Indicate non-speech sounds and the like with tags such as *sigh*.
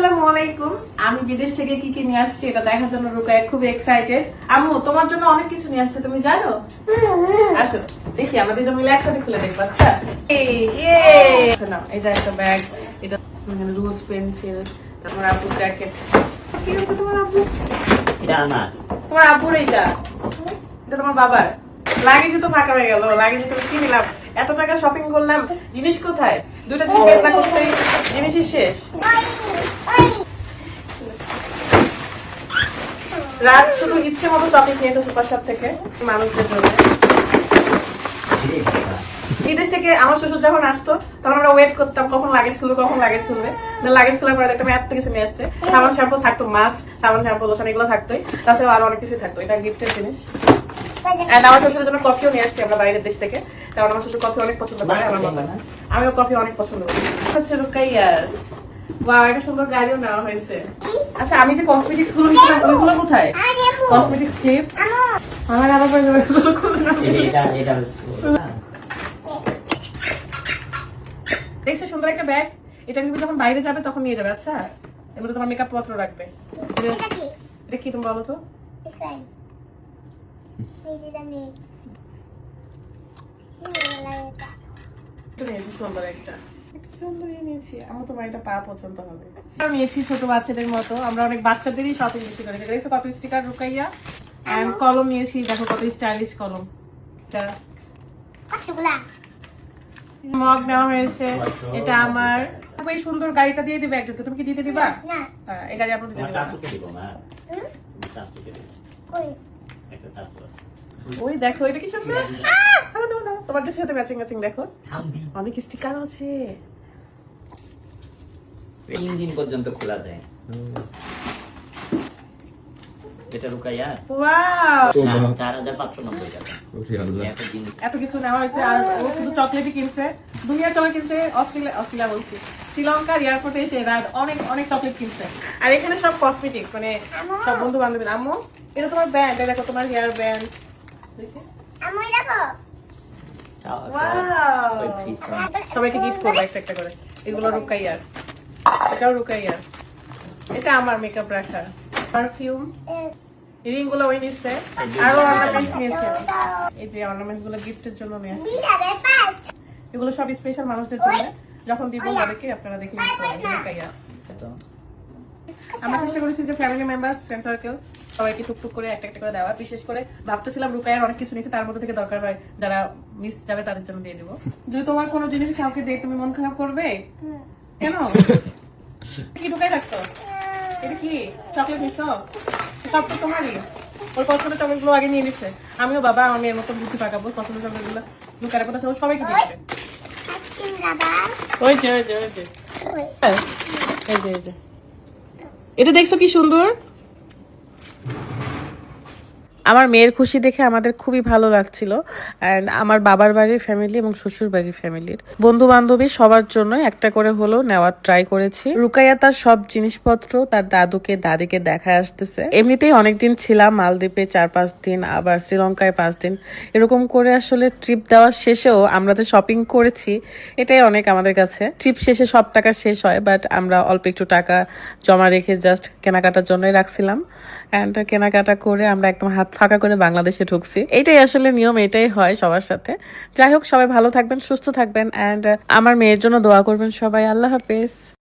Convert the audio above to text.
আসসালামু আলাইকুম। আমি বিদেশ থেকে কি কি নিয়ে আসছি এটা দেখার জন্য রুকায় খুব এক্সাইটেড আম্মু তোমার জন্য অনেক কিছু নিয়ে আসছে তুমি জানো? আসো দেখি আমরা দুজন মিলে একসাথে খুলে দেখব আচ্ছা? এই যে একটা ব্যাগ এটা রুজ পেন্সিল তারপর আব্বুর জ্যাকেট কি হচ্ছে তোমার আব্বু? এটা আমার। তোমার আব্বুর এইটা? এটা তোমার বাবার? লাগেজে তো ফাঁকা হয়ে গেল লাগেজে তুমি কি নিলাম? এত টাকা শপিং করলাম জিনিস কোথায়? দুইটা চিকেন না করতেই জিনিসই শেষ। রাত শুধু ইচ্ছে মতো নিয়েছে সুপার শপ থেকে মানুষদের জন্য। বিদেশ থেকে আমার শ্বশুর যখন আসতো তখন আমরা ওয়েট করতাম কখন লাগেজ খুলবে কখন লাগেজ খুলবে। লাগেজ খোলার পরে দেখতাম এত কিছু নিয়ে আসছে। সাবান শ্যাম্পু থাকতো মাস্ক সাবান শ্যাম্পু লোশন এগুলো থাকতোই। তাছাড়াও আরও অনেক কিছু থাকতো এটা গিফটের জিনিস। এন্ড আমার শ্বশুরের জন্য কফিও নিয়ে আসছি আমরা বাইরের দেশ থেকে। কারণ আমার শ্বশুর কফি অনেক পছন্দ করে আমার আমিও কফি অনেক পছন্দ করি। হচ্ছে রুকাইয়ার বা একটা সুন্দর গাড়িও নেওয়া হয়েছে। আচ্ছা আমি যে কসমেটিক্সগুলো নিয়েছিলাম ওইগুলো কোথায়? কসমেটিক্স ক্লিপ আমার আবার ওইগুলো খুলে এটা এটা দেখছ সুন্দর একটা ব্যাগ এটা কিন্তু যখন বাইরে যাবে তখন নিয়ে যাবে আচ্ছা? এর মধ্যে তোমার মেকআপ পত্র রাখবে। এটা- এটা কি? তুমি বলো তো? সুন্দর একটা। একটা সুন্দর নিয়েছি। আমার তোমার এটা পা পর্যন্ত হবে। আমরা নিয়েছি ছোট বাচ্চাদের মতো। আমরা অনেক বাচ্চাদেরই শপিং বেশি করে দেখছ। কত স্টিকার রুকাইয়া? এন্ড কলম নিয়েছি। দেখো কত স্টাইলিশ কলম। এটা মগ নেওয়া হয়েছে। এটা আমার এই সুন্দর গাড়িটা দিয়ে দিবে একজনকে। তুমি কি দিতে দিবা? হ্যাঁ, এই গাড়ি আপনার দিতে ওই দেখো এটা কি সুন্দর। তোমার সাথে ম্যাচিং ম্যাচিং দেখো। অনেক স্টিকার আছে। তিন দিন পর্যন্ত খোলা যায়। এটা রুকাইয়া? ওয়াও চার হাজার পাঁচশো নব্বই টাকা। এত কিছু নেওয়া হয়েছে আর ও শুধু চকলেটই কিনছে। দুনিয়ার চকলেট কিনছে অস্ট্রেলিয়া অস্ট্রেলিয়া বলছি। শ্রীলঙ্কার এয়ারপোর্টে এসে রাত অনেক অনেক চকলেট কিনছে। আর এখানে সব কসমেটিক্স মানে সব বন্ধু বান্ধবী আম্মু। এটা তোমার ব্যান্ড দেখো তোমার হেয়ার ব্যান্ড সবাইকে গিফট করব একটা একটা করে। এগুলো রুকাইয়ার। এটাও রুকাইয়ার এটা আমার মেকআপ রাখা। পারফিউম রিংগুলো ওই নিচ্ছে আরও অর্নামেন্টস নিয়েছে। এই যে অর্নামেন্টগুলো গিফটের জন্য নিয়ে আসছে। এগুলো সব স্পেশাল মানুষদের জন্য। যখন দিব তাদেরকে আপনারা দেখে নিতে রুকাইয়া আমরা চেষ্টা করেছি যে ফ্যামিলি মেম্বার্স ফ্রেন্ড সার্কেল সবাইকে টুকটুক করে একটা একটা করে দেওয়া। বিশেষ করে ভাবতেছিলাম রুকাইয়ার অনেক কিছু নিয়েছে তার মধ্যে থেকে দরকার হয় যারা মিস যাবে তাদের জন্য দিয়ে দিব। যদি তোমার কোনো জিনিস কাউকে দেয় তুমি মন খারাপ করবে? কেন *laughs* কি ঢুকাই রাখছো এটা কি চকলেট নিছ? সব তো তোমারই। ওর পছন্দের চকলেটগুলো আগে নিয়ে নিছে? আমিও বাবা, আমার মেয়ের মতো বুদ্ধি পাকাবো পছন্দের চকলেটগুলো গুলো কথা সব সবাইকে দিয়ে ওই ওই ওই যে। এই যে এই যে। এটা দেখছ কি সুন্দর? আমার মেয়ের খুশি দেখে আমাদের খুবই ভালো লাগছিল। অ্যান্ড আমার বাবার বাড়ির ফ্যামিলি এবং শ্বশুর বাড়ির ফ্যামিলির বন্ধু বান্ধবী সবার জন্য একটা করে হলো নেওয়ার ট্রাই করেছি। রুকাইয়া তার সব জিনিসপত্র তার দাদুকে, দাদিকে দেখা আসতেছে। এমনিতেই অনেকদিন ছিলাম মালদ্বীপে চার পাঁচ দিন, আবার শ্রীলঙ্কায় পাঁচ দিন। এরকম করে আসলে ট্রিপ দেওয়ার শেষেও আমরা যে শপিং করেছি, এটাই অনেক আমাদের কাছে। ট্রিপ শেষে সব টাকা শেষ হয় বাট আমরা অল্প একটু টাকা জমা রেখে জাস্ট কেনাকাটার জন্যই রাখছিলাম। অ্যান্ড কেনাকাটা করে আমরা একদম হাত ফাঁকা করে বাংলাদেশে ঢুকছি। এটাই আসলে নিয়ম, এটাই হয় সবার সাথে। যাই হোক, সবাই ভালো থাকবেন, সুস্থ থাকবেন অ্যান্ড আমার মেয়ের জন্য দোয়া করবেন সবাই। আল্লাহ হাফেজ।